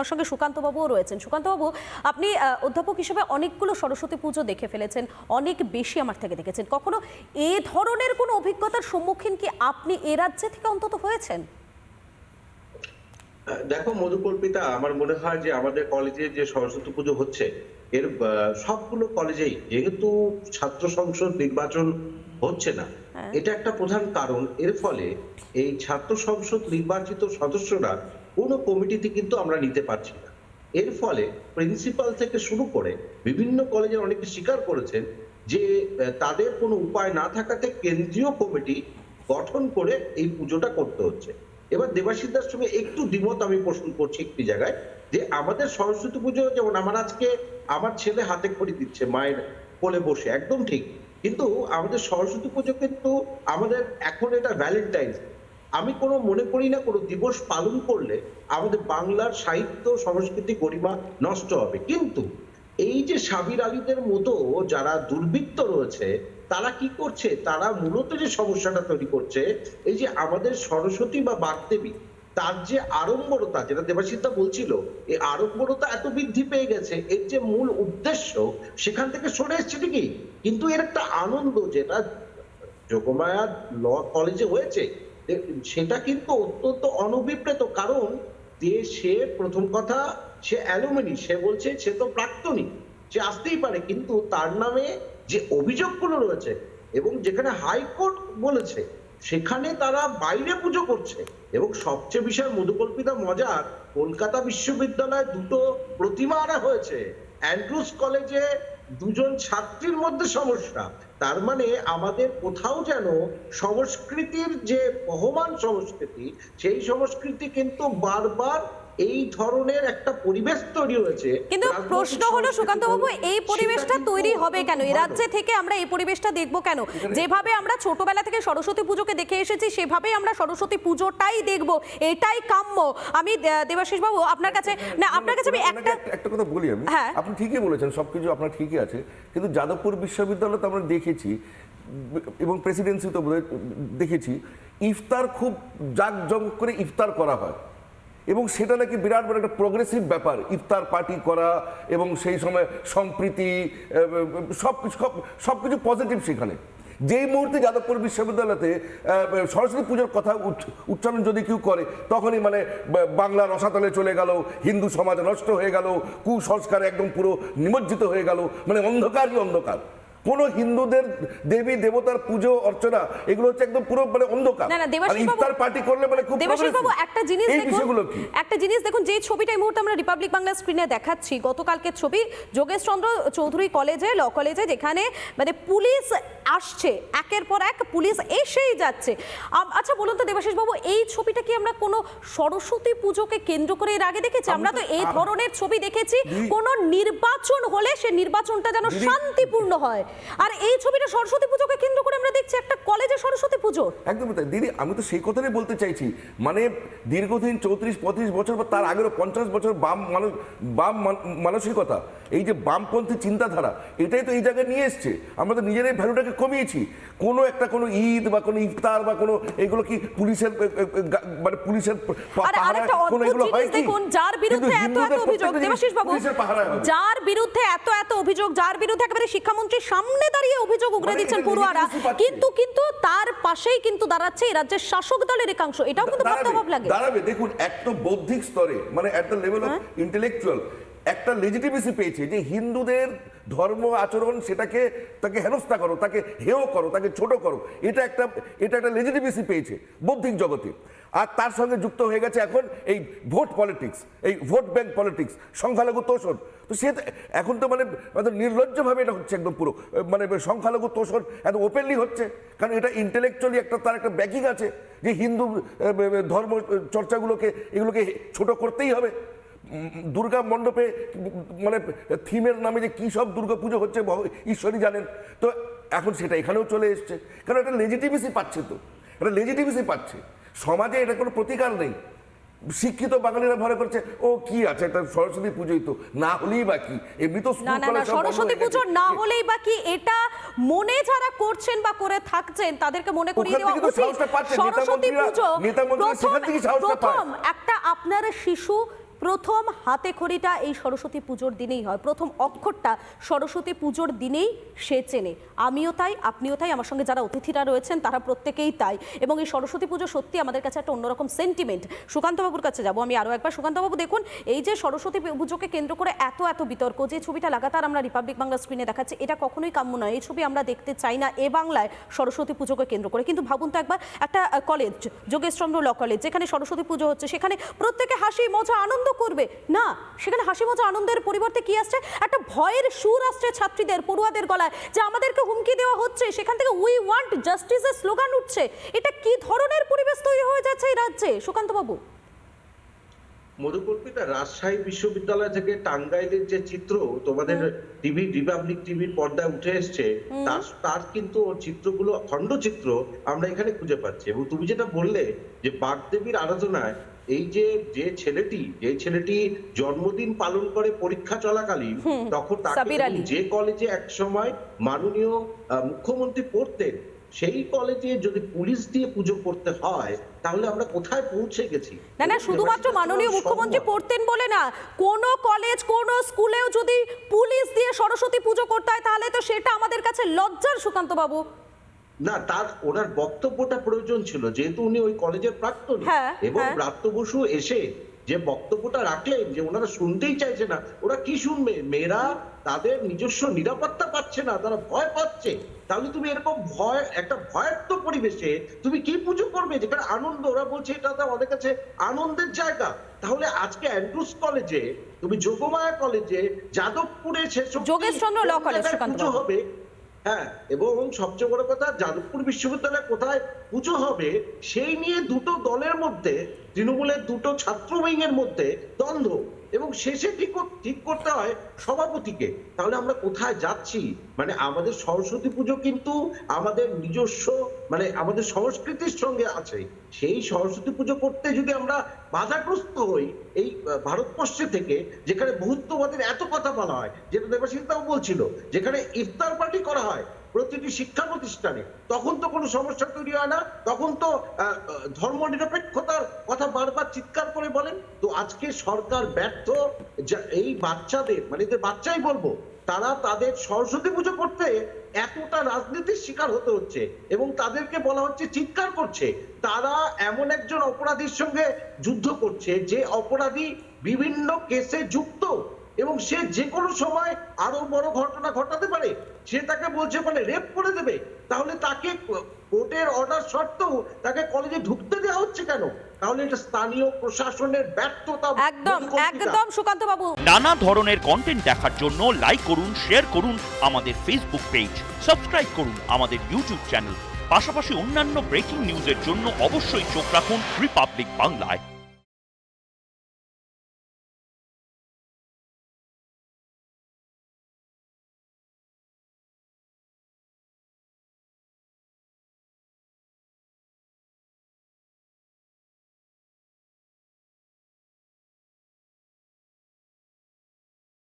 আমার সঙ্গে সুকান্তবাবুও রয়েছেন। সুকান্তবাবু আপনি অধ্যাপক হিসেবে অনেকগুলো সরস্বতী পুজো দেখে ফেলেছেন অনেক বেশি আমার থেকে দেখেছেন। কখনো এ ধরনের কোনো অভিজ্ঞতার সম্মুখীন কি আপনি এ রাজ্যে থেকে অন্তত হয়েছেন? দেখো মধুকল্পিতা আমার মনে হয় যে আমাদের কলেজে যে সরস্বতী পুজো হচ্ছে এর সবগুলো কলেজেই যেহেতু ছাত্র সংসদ নির্বাচন হচ্ছে না হ্যাঁ। এটা একটা প্রধান কারণ। এর ফলে এই ছাত্র সংসদ নির্বাচিত সদস্যরা কোনো কমিটিতে কিন্তু আমরা নিতে পারছি না। এর ফলে প্রিন্সিপাল থেকে শুরু করে বিভিন্ন কলেজে অনেকে স্বীকার করেছেন যে তাদের কোনো উপায় না থাকাতে কেন্দ্রীয় কমিটি গঠন করে এই পুজোটা করতে হচ্ছে। এবার দেবাশিদার সঙ্গে একটু দ্বিমত আমি পোষণ করছি একটি জায়গায় যে, আমাদের সরস্বতী পুজো যেমন আমার আজকে আমার ছেলে হাতে খড়ি দিচ্ছে মায়ের কোলে বসে, একদম ঠিক। কিন্তু আমাদের সরস্বতী পুজো কিন্তু আমাদের এখন এটা ভ্যালেন্টাইন্স আমি কোনো মনে করি না, কোনো দিবস পালন করলে আমাদের বাংলার সাহিত্য সংস্কৃতি গরিমা নষ্ট হবে। কিন্তু এই যে সাবির আলীদের মতো যারা দুর্বৃত্ত রয়েছে, তারা কি করছে? তারা মূলত যে সমস্যাটা তৈরি করছে, এই যে আমাদের সরস্বতী বা বাগদেবী, তার যে আড়ম্বরতা, যেটা দেবাশিতা বলছিল, এই আড়ম্বরতা এত বৃদ্ধি পেয়ে গেছে, এর যে মূল উদ্দেশ্য, সেখান থেকে সরে এসছে ঠিকই। কিন্তু এর একটা আনন্দ যেটা যোগমায়া ল কলেজে হয়েছে সেটা কিন্তু অত্যন্ত অনভিপ্রেত, কারণ যে সে, প্রথম কথা, সে অ্যালুমিনি, সে বলছে সে তো প্রাক্তনী, সে আসতেই পারে, কিন্তু তার নামে যে অভিযোগগুলো রয়েছে এবং যেখানে হাইকোর্ট বলেছে, সেখানে তারা বাইরে পুজো করছে। এবং সবচেয়ে বিষয়, মধুকল্পিতা মজার, কলকাতা বিশ্ববিদ্যালয়ে দুটো প্রতিমা আনা হয়েছে। অ্যান্ড্রুস কলেজে দুজন ছাত্রীর মধ্যে সমস্যা। তার মানে আমাদের কোথাও যেন সংস্কৃতির যে বহমান সংস্কৃতি, সেই সংস্কৃতি কিন্তু বারবার এই ধরনের একটা পরিবেশ তৈরি হয়েছে। কিন্তু প্রশ্ন হলো সুকান্ত বাবু এই পরিবেশটা তৈরি হবে কেন? এই রাজ্যে থেকে আমরা এই পরিবেশটা দেখব কেন? যেভাবে আমরা ছোটবেলা থেকে সরস্বতী পুজোকে দেখে এসেছি সেভাবেই আমরা সরস্বতী পুজোটাই দেখব। এটাই কাম্য। আমি দেবাশিস বাবু আপনার কাছে না আপনার কাছে আমি একটা একটা- কথা বলি আমি। হ্যাঁ। আপনি ঠিকই বলেছেন সবকিছু আপনার ঠিকই আছে। কিন্তু যাদবপুর বিশ্ববিদ্যালয় তো আমরা দেখেছি এবং প্রেসিডেন্সি তো দেখেছি ইফতার খুব জাঁকজমক করে ইফতার করা হয়। এবং সেটা নাকি বিরাট বড় একটা প্রোগ্রেসিভ ব্যাপার, ইফতার পার্টি করা এবং সেই সময় সম্প্রীতি সব সব সব কিছু পজিটিভ সেখানে। যেই মুহূর্তে যাদবপুর বিশ্ববিদ্যালয়তে সরস্বতী পুজোর কথা উচ্চারণ যদি কেউ করে, তখনই মানে বাংলা রসাতলে চলে গেল, হিন্দু সমাজ নষ্ট হয়ে গেল, কুসংস্কার একদম পুরো নিমজ্জিত হয়ে গেল মানে অন্ধকারই অন্ধকার। কোন হিন্দুদের দেবী দেবতার পুজো অর্চনা এগুলো হচ্ছে একদম পুরো মানে অন্ধকার। না না দেবাশিস ইফতার পার্টি করলে মানে খুব দেবাশিস বাবু একটা জিনিস দেখুন একটা জিনিস দেখুন যে ছবিটা এই মুহূর্তে আমরা রিপাবলিক বাংলা স্ক্রিনে দেখাচ্ছি গতকালকের ছবি যোগেশ চন্দ্র চৌধুরী কলেজে ল কলেজে যেখানে মানে পুলিশ আসছে একের পর এক পুলিশ এসেই যাচ্ছে। আচ্ছা বলুন তো দেবাশিস বাবু এই ছবিটা কি আমরা কোনো সরস্বতী পুজোকে কেন্দ্র করে এর আগে দেখেছি? আমরা তো এই ধরনের ছবি দেখেছি কোনো নির্বাচন হলে সে নির্বাচনটা যেন শান্তিপূর্ণ হয়। আর এই ছবিটা সরস্বতী পুজোকে কেন্দ্র করে আমরা দেখছি একটা কলেজে সরস্বতী পুজো। একদমই তাই। দিদি আমি তো সেই কথাটাই বলতে চাইছি। মানে দীর্ঘদিন চৌত্রিশ পঁয়ত্রিশ বছর বা তার আগেরও পঞ্চাশ বছর বাম মানুষ বাম মানসিকতা এই যে বামপন্থী চিন্তাধারা এটাই তো এই জায়গায় নিয়ে এসছে। আমরা তো নিজেরাই ভ্যালুটাকে কমিয়েছি। কোনো একটা কোনো ঈদ বা কোনো ইফতার বা কোনো এগুলো কি পুলিশের মানে পুলিশের কোনো এগুলো হয় কি? যার বিরুদ্ধে এত এত অভিযোগ দেবাশিস বাবু। যার বিরুদ্ধে এত এত অভিযোগ যার বিরুদ্ধে একেবারে শিক্ষামন্ত্রীর সামনে দাঁড়িয়ে অভিযোগ উগরে মানে দিচ্ছেন পড়ুয়ারা। কিন্তু কিন্তু তার পাশেই কিন্তু দাঁড়াচ্ছে এই রাজ্যের শাসক দলের একাংশ। এটাও কিন্তু ভাবতে লাগে। দাঁড়াবে। দেখুন এক তো বৌদ্ধিক স্তরে মানে at the level. Of intellectual একটা লেজিটিমেসি পেয়েছে যে হিন্দুদের ধর্ম আচরণ সেটাকে তাকে হেনস্থা করো তাকে হেয় করো তাকে ছোট করো। এটা একটা এটা একটা লেজিটিমেসি পেয়েছে বৌদ্ধিক জগতে। আর তার সঙ্গে যুক্ত হয়ে গেছে এখন এই ভোট পলিটিক্স, এই ভোট ব্যাংক পলিটিক্স, সংখ্যালঘু তোষণ। তো সে এখন তো মানে নির্লজ্জভাবে এটা হচ্ছে একদম পুরো মানে সংখ্যালঘু তোষণ এত ওপেনলি হচ্ছে। কারণ এটা ইন্টেলেকচুয়ালি একটা, তার একটা ব্যাকিং আছে যে হিন্দু ধর্ম চর্চাগুলোকে, এগুলোকে ছোট করতেই হবে। দুর্গা মণ্ডপে মানে থিমের নামে যে কী সব দুর্গা পুজো হচ্ছে ঈশ্বরই জানেন। তো এখন সেটা এখানেও চলে এসছে। কারণ একটা লেজিটিমেসি পাচ্ছে তো। একটা লেজিটিমেসি পাচ্ছে। সমাজে এটা কোনো প্রতিকার নেই। শিক্ষিত বাঙালিরা ভরে করছে ও কি আছে? একটা সরস্বতী পুজোই তো না হলেই বা কি? এমনি তো না না সরস্বতী পুজো না হলেই বা কি এটা মনে যারা করছেন বা করে থাকছেন তাদেরকে মনে করিয়ে দেওয়া উচিত। সরস্বতী পুজো। প্রথম একটা আপনার শিশু প্রথম হাতে খড়িটা এই সরস্বতী পুজোর দিনেই হয়। প্রথম অক্ষরটা সরস্বতী পুজোর দিনেই সে চেনে। আমিও তাই, আপনিও তাই, আমার সঙ্গে যারা অতিথিরা রয়েছেন তারা প্রত্যেকেই তাই। এবং এই সরস্বতী পুজো সত্যি আমাদের কাছে একটা অন্যরকম সেন্টিমেন্ট সুকান্তবাবুর কাছে যাব আমি আরও একবার। সুকান্তবাবু, দেখুন, এই যে সরস্বতী পুজোকে কেন্দ্র করে এত এত বিতর্ক, যে ছবিটা লাগাতার আমরা রিপাবলিক বাংলা স্ক্রিনে দেখাচ্ছি, এটা কখনোই কাম্য নয়। এই ছবি আমরা দেখতে চাই না এ বাংলায় সরস্বতী পুজোকে কেন্দ্র করে। কিন্তু ভাবুন তো একবার, একটা কলেজ যোগেশচন্দ্র ল কলেজ যেখানে সরস্বতী পুজো হচ্ছে, সেখানে প্রত্যেকে হাসি, মজা, আনন্দ করবে। না সেখানে হাসি মজা আনন্দের পরিবর্তে কি আসছে? একটা ভয়ের সুর আসছে ছাত্রীদের পড়ুয়াদের গলায় যে আমাদেরকে হুমকি দেওয়া হচ্ছে। সেখান থেকে উই ওয়ান্ট জাস্টিসের স্লোগান উঠছে। এটা কি ধরনের পরিবেশ তৈরি হয়ে যাচ্ছে এই রাজ্যে? সুকান্ত বাবু মধুকল্পিতা রাজশাহী বিশ্ববিদ্যালয় থেকে টাঙ্গাইলের যে চিত্র তোমাদের টিভি রিপাবলিক টিভির পর্দায় উঠে এসছে তার তার কিন্তু চিত্রগুলো খণ্ডচিত্র আমরা এখানে খুঁজে পাচ্ছি। এবং তুমি যেটা বললে যে বাগদেবীর আরাধনায় এই যে যে ছেলেটি যে ছেলেটি জন্মদিন পালন করে পরীক্ষা চলাকালীন তখন তাকে যে কলেজে এক সময় মাননীয় মুখ্যমন্ত্রী পড়তেন সেই কলেজে যদি পুলিশ দিয়ে পুজো করতে হয় তাহলে আমরা কোথায় পৌঁছে গেছি? না না শুধুমাত্র মাননীয় মুখ্যমন্ত্রী পড়তেন বলে না কোন কলেজ কোন স্কুলেও যদি পুলিশ দিয়ে সরস্বতী পুজো করতে হয় তাহলে তো সেটা আমাদের কাছে লজ্জার সুকান্ত বাবু না তার ওনার বক্তব্যটা প্রয়োজন ছিল যেহেতু উনি ওই কলেজের প্রাক্তন। হ্যাঁ, এবং হ্যাঁ। ব্রাত্য বসু এসে যে বক্তব্যটা রাখলেন যে ওনারা শুনতেই চাইছে না ওরা কি শুনবে? মেয়েরা তাদের নিজস্ব নিরাপত্তা পাচ্ছে না তারা ভয় পাচ্ছে। তাহলে তুমি এরকম ভয় একটা ভয়ার্থ পরিবেশে তুমি কি পুজো করবে? যেখানে আনন্দ ওরা বলছে এটা তো আমাদের কাছে আনন্দের জায়গা। তাহলে আজকে অ্যান্ড্রুস কলেজে তুমি যোগমায়া কলেজে যাদবপুরে সেসব যোগেশচন্দ্র ল কলেজ, পুজো হবে হ্যাঁ এবং সবচেয়ে বড় কথা যাদবপুর বিশ্ববিদ্যালয়ে কোথায় পুজো হবে, সেই নিয়ে দুটো দলের মধ্যে, তৃণমূলের দুটো ছাত্র উইংয়ের মধ্যে দ্বন্দ্ব। এবং শেষে ঠিক ঠিক করতে হয় সভাপতিকে। তাহলে আমরা কোথায় যাচ্ছি? মানে আমাদের সরস্বতী পুজো কিন্তু আমাদের নিজস্ব মানে আমাদের সংস্কৃতির সঙ্গে আছে। সেই সরস্বতী পুজো করতে যদি আমরা বাধাগ্রস্ত হই, এই ভারতবর্ষে থেকে, যেখানে বহুত্ববাদের এত কথা বলা হয়, যেটা দেবাশিসদাও বলছিল, যেখানে ইফতার পার্টি করা হয় প্রতিটি শিক্ষা প্রতিষ্ঠানে, তখন তো কোনো সমস্যা তৈরি হয় না, তখন তো ধর্ম নিরপেক্ষতার কথা বারবার চিৎকার করে বলেন। তো আজকে সরকার ব্যর্থ এই বাচ্চাদের মানে যে বাচ্চাই বলব, তারা তাদের সরস্বতী পুজো করতে এতটা রাজনীতির শিকার হতে হচ্ছে এবং তাদেরকে বলা হচ্ছে চিৎকার করছে। তারা এমন একজন অপরাধীর সঙ্গে যুদ্ধ করছে, যে অপরাধী বিভিন্ন কেসে যুক্ত। এবং সে যে কোনো সময় আরও বড় ঘটনা ঘটাতে পারে সে তাকে বলছে মানে রেপ করে দেবে। তাহলে তাকে কোর্টের অর্ডার সত্ত্বেও তাকে কলেজে ঢুকতে দেওয়া হচ্ছে কেন? তাহলে এটা স্থানীয় প্রশাসনের ব্যর্থতা একদম একদম সুকান্ত বাবু নানা ধরনের কন্টেন্ট দেখার জন্য লাইক করুন শেয়ার করুন আমাদের ফেসবুক পেজ সাবস্ক্রাইব করুন আমাদের ইউটিউব চ্যানেল পাশাপাশি অন্যান্য ব্রেকিং নিউজের জন্য অবশ্যই চোখ রাখুন রিপাবলিক বাংলায়